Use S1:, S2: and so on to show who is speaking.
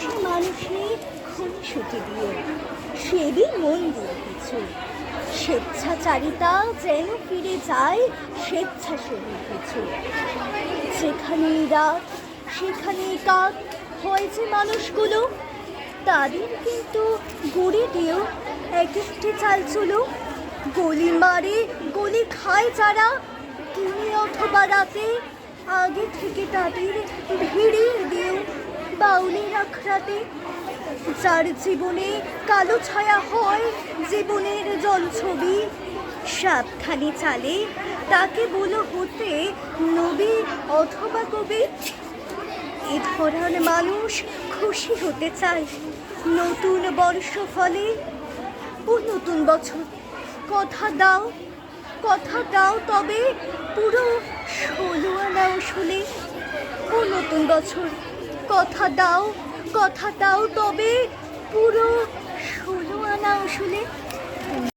S1: মানুষে মানুষে খুনসুটি দিয়ে, সেদিন মন দিয়ে কিছু। স্বেচ্ছাচারিতা যেন ফিরে যায় স্বেচ্ছাসেবী কিছু। যেখানেই রাত সেখানেই কাক হয় যে মানুষগুলো, তাদের কিন্তু গড়ে দিয়েও এক একটি চাল চালচুলো গলি মারে, গলি খায় যারা, দিনে অথবা রাতে, আগে থেকে তাদের ভিড়িয়ে দিয়েও বাউলের আখড়াতে যার জীবনে কালো ছায়া হয়, জীবনের জলছবি সাবধানে চালে, তাকে বলো হতে নবী অথবা কবি এ ধরার মানুষ খুশি হতে চায় নতুন বর্ষ ফলে ও নতুন বছর, কথা দাও কথা দাও তবে পুরো ষোলো আনাও শুনে। ও নতুন বছর কথা দাও কথা দাও তবে পুরো ষোলো আনা শুনে।